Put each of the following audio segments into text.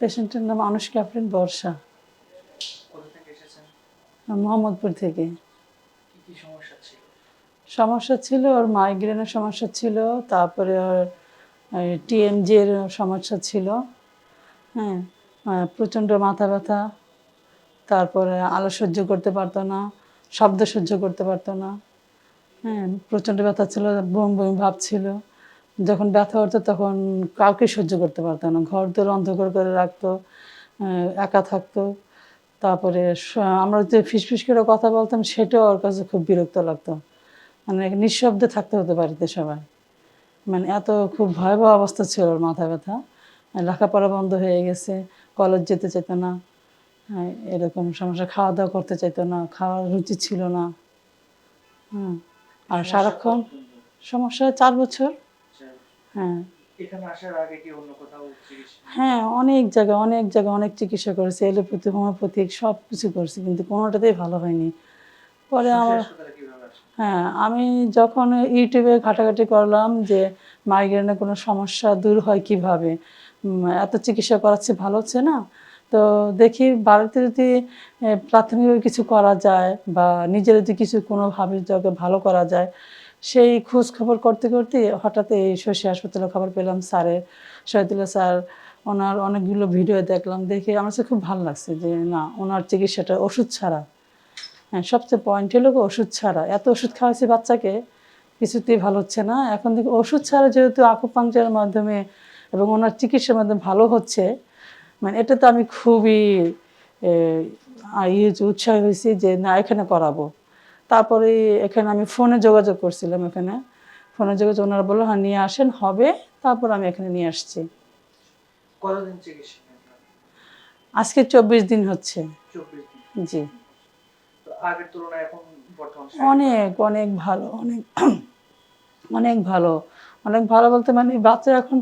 পেশেন্টের নাম আনুষ ক্যাপ্টেন বর্ষা মোহাম্মদপুর থেকে। সমস্যা ছিল? ওর মাইগ্রেনের সমস্যা ছিল তারপরে ওর টিএমজির সমস্যা ছিল হ্যাঁ প্রচণ্ড মাথা ব্যথা তারপরে আলো সহ্য করতে পারতো না শব্দ সহ্য করতে পারতো না হ্যাঁ প্রচণ্ড ব্যথা ছিল বম বমি ভাব ছিল। যখন ব্যথা হতো তখন কাউকে সহ্য করতে পারতো না। ঘর তোর অন্ধকার করে রাখতো একা থাকতো। তারপরে আমরা যে ফিসফিস করে কথা বলতাম সেটাও ওর কাছে খুব বিরক্ত লাগতো। মানে নিঃশব্দে থাকতে হতো বাড়িতে সবাই। মানে এত খুব ভয়াবহ অবস্থা ছিল ওর মাথা ব্যথা। লেখাপড়া বন্ধ হয়ে গেছে কলেজ যেতে চাইতো না। এরকম সমস্যা খাওয়া দাওয়া করতে চাইতো না খাওয়ার রুচি ছিল না। হুম আর সারাক্ষণ সমস্যা চার বছর। হ্যাঁ। হ্যাঁ অনেক জায়গায় অনেক জায়গায় অনেক চিকিৎসা করেছে এলোপ্যাথি হোমিওপ্যাথিক সব কিছু করছি কিন্তু কোনোটাতেই ভালো হয়নি। পরে আমার হ্যাঁ আমি যখন ইউটিউবে ঘাটাঘাটি করলাম যে মাইগ্রেনের কোনো সমস্যা দূর হয় কীভাবে এত চিকিৎসা করাচ্ছে ভালো হচ্ছে না তো দেখি বাড়িতে যদি প্রাথমিকভাবে কিছু করা যায় বা নিজের যদি কিছু কোনোভাবে যাকে ভালো করা যায় সেই খোঁজ খবর করতে করতে হঠাৎ এই শশী হাসপাতালে খবর পেলাম স্যারের শহীদুল্লাহ স্যার, ওনার অনেকগুলো ভিডিও দেখলাম, দেখে আমার কাছে খুব ভালো লাগছে যে না, ওনার চিকিৎসাটা ওষুধ ছাড়া। হ্যাঁ সবচেয়ে পয়েন্ট হলো ওষুধ ছাড়া। এত ওষুধ খাওয়াচ্ছি বাচ্চাকে, কিছুতেই ভালো হচ্ছে না। এখন থেকে ওষুধ ছাড়া যেহেতু আকুপাংচারের মাধ্যমে এবং ওনার চিকিৎসার মাধ্যমে ভালো হচ্ছে মানে এটা তো আমি খুবই ইয়ে উৎসাহ হয়েছি যে না, এখানে করাবো। তারপরে এখানে আমি ফোনে যোগাযোগ করছিলাম এখানে। ফোনে যোগাযোগ ওনারা বলল হ্যাঁ নিয়ে আসেন হবে। তারপর আমি এখানে নিয়ে আসছি। কতদিন চিকিৎসা আজকে চব্বিশ দিন হচ্ছে। জি। অনেক অনেক ভালো অনেক অনেক ভালো। অনেক ভালো বলতে মানে বাচ্চা এখন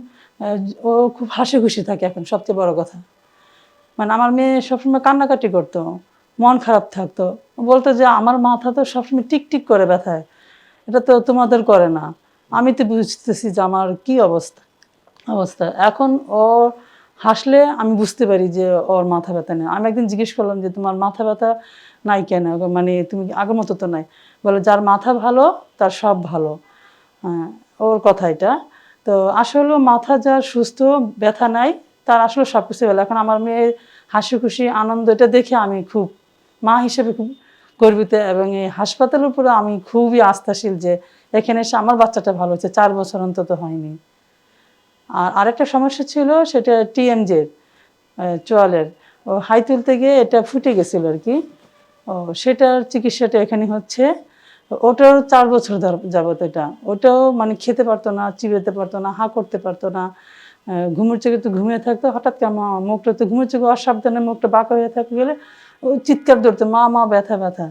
ও খুব হাসি খুশি থাকে এখন সবচেয়ে বড় কথা। মানে আমার মেয়ে সবসময় কান্নাকাটি করতো মন খারাপ থাকতো। বলতো যে আমার মাথা তো সবসময় টিক টিক করে ব্যথায়। এটা তো তোমাদের করে না। আমি তো বুঝতেছি যে আমার কি অবস্থা? অবস্থা। এখন ও হাসলে আমি বুঝতে পারি যে ওর মাথা ব্যথা নেই। আমি একদিন জিজ্ঞেস করলাম যে তোমার মাথা ব্যথা নাই কেন? মানে তুমি আগের মতো তো নাই? বলে যার মাথা ভালো তার সব ভালো। হ্যাঁ, ওর কথা এটা। তো আসলে মাথা যার সুস্থ ব্যথা নাই তার আসলে সব কিছু ভালো। এখন আমার মেয়ে হাসি খুশি আনন্দ এটা দেখে আমি খুব মা হিসেবে খুব গর্বিত এবং এই হাসপাতালের উপরে আমি খুবই আস্থাশীল যে এখানে এসে আমার বাচ্চাটা ভালো হচ্ছে চার বছর অন্তত হয়নি। আর আরেকটা সমস্যা ছিল সেটা টিএমজের চোয়ালের। ও হাই তুলতে গিয়ে এটা ফুটে গেছিল আর কি। ও সেটার চিকিৎসাটা এখানে হচ্ছে। ওটাও চার বছর যাবত এটা। ওটাও মানে খেতে পারতো না চিবাতে পারতো না, হা করতে পারতো না। ঘুমের চোখে তো ঘুমিয়ে থাকতো হঠাৎ করে মা মুখটা তো ঘুমের চোখে অসাবধানে মুখটা বাঁকা হয়ে থাকতে গেলে ও চিৎকার ধরতো মা মা ব্যথা ব্যথা।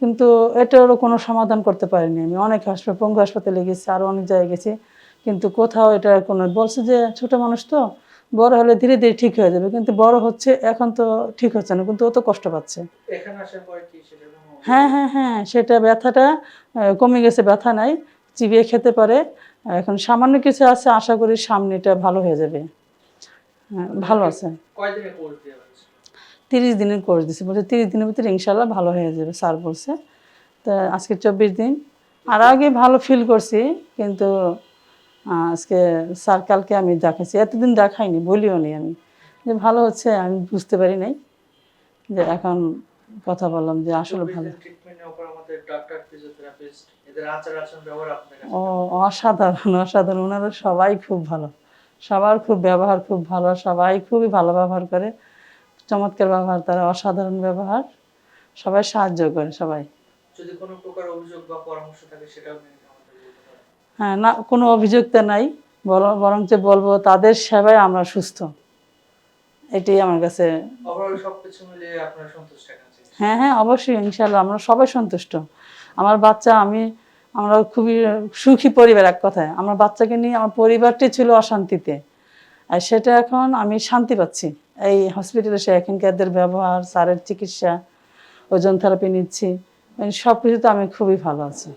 কিন্তু এটারও কোনো সমাধান করতে পারিনি আমি। অনেক হাসপাতাল পঙ্গু হাসপাতালে গেছি আরও অনেক জায়গায় গেছি। কিন্তু কোথাও এটা কোনো বলছে যে ছোট মানুষ তো বড় হলে ধীরে ধীরে ঠিক হয়ে যাবে। কিন্তু বড় হচ্ছে এখন তো ঠিক হচ্ছে না কিন্তু ও তো কষ্ট পাচ্ছে। হ্যাঁ হ্যাঁ হ্যাঁ সেটা ব্যথাটা কমে গেছে ব্যথা নাই চিবিয়ে খেতে পারে। এখন সামান্য কিছু আছে আশা করি সামনেটা ভালো হয়ে যাবে। হ্যাঁ ভালো আছে। তিরিশ দিনের কোর্স দিছে বলছে তিরিশ দিনের ভিতরে ইনশাল্লাহ ভালো হয়ে যাবে স্যার বলছে। তা আজকে চব্বিশ দিন। আর আগে ভালো ফিল করছি কিন্তু আজকে স্যার কালকে আমি দেখাচ্ছি এতদিন দেখাইনি বলিও নি আমি। যে ভালো হচ্ছে আমি বুঝতে পারি নাই। যে এখন কথা বললাম যে আসলে ভালো। আমাদের ডাক্তার ফিজিওথেরাপিস্ট এদের আচার আচরণ ব্যবহার আপনার ও অসাধারণ অসাধারণ। ওনারা সবাই খুব ভালো। সবার খুব ব্যবহার খুব ভালো সবাই খুবই ভালো ব্যবহার করে। চমৎকার ব্যবহার তারা অসাধারণ ব্যবহার। সবাই সাহায্য করে সবাই। যদি কোনো প্রকার অভিযোগ বা পরামর্শ থাকে সেটাও হ্যাঁ না কোনো অভিযোগতা নাই। বরং বরঞ্চ বলব তাদের সেবায় আমরা সুস্থ। এটাই আমার কাছে সবকিছু মিলিয়ে আপনার সন্তুষ্ট হ্যাঁ হ্যাঁ অবশ্যই ইনশাল্লাহ আমরা সবাই সন্তুষ্ট। আমার বাচ্চা, আমি, আমরা খুবই সুখী পরিবার এক কথায়। আমার বাচ্চাকে নিয়ে আমার পরিবারটি ছিল অশান্তিতে। আর সেটা এখন আমি শান্তি পাচ্ছি। এই হসপিটালে সে এখানকারদের ব্যবহার, স্যারের চিকিৎসা, ওজন থেরাপি নিচ্ছি। মানে সব কিছুতে আমি খুবই ভালো আছি।